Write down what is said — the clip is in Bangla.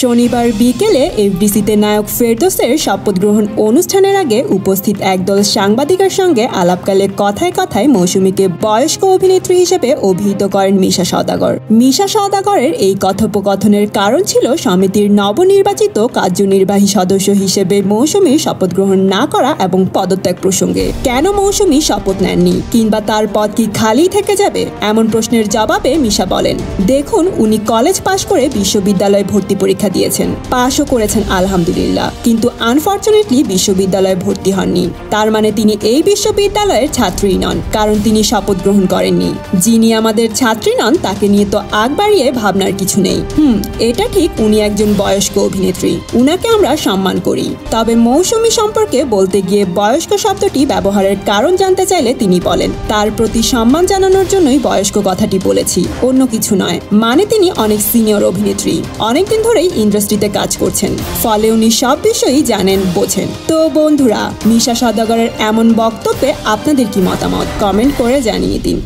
শনিবার বিকেলে এফডিসিতে নায়ক ফেরদোসের শপথ গ্রহণ অনুষ্ঠানের আগে উপস্থিত একদল সাংবাদিকের সঙ্গে আলাপকালে কথায় কথায় মৌসুমীকে বয়স্ক অভিনেত্রী হিসেবে অভিহিত করেন মিশা সওদাগর। মিশা সওদাগরের এই কথোপকথনের কারণ ছিল সমিতির নবনির্বাচিত কার্যনির্বাহী সদস্য হিসেবে মৌসুমীর শপথ গ্রহণ না করা এবং পদত্যাগ প্রসঙ্গে কেন মৌসুমী শপথ নেননি কিংবা তার পদ কি খালি থেকে যাবে? এমন প্রশ্নের জবাবে মিশা বলেন, দেখুন, উনি কলেজ পাশ করে বিশ্ববিদ্যালয়ে ভর্তি পরীক্ষা দিয়েছেন। পাশও করেছেন, আলহামদুলিল্লাহ। কিন্তু আনফর্চুনেটলি বিশ্ববিদ্যালয়ে ভর্তি হননি। তার মানে তিনি এই বিশ্ববিদ্যালয়ের ছাত্রী নন, কারণ তিনি শপথ গ্রহণ করেননি। যিনি আমাদের ছাত্রী নন, তাকে নিয়ে তো আগ বাড়িয়ে ভাবনার কিছু নেই। হুম, এটা ঠিক, উনি একজন বয়স্ক অভিনেত্রী। উনাকে আমরা সম্মান করি। তবে মৌসুমী সম্পর্কে বলতে গিয়ে বয়স্ক শব্দটি ব্যবহারের কারণ জানতে চাইলে তিনি বলেন, তার প্রতি সম্মান জানানোর জন্যই বয়স্ক কথাটি বলেছি, অন্য কিছু নয়। মানে তিনি অনেক সিনিয়র অভিনেত্রী। অনেকদিন ধরেই ইন্ডাস্ট্রিতে কাজ করছেন। ফলে উনি সব বিষয়ই জানেন, বোঝেন। তো বন্ধুরা, নিশা সদাগরের এমন বক্তব্যে আপনাদের কি মতামত? কমেন্ট করে জানিয়ে দিন।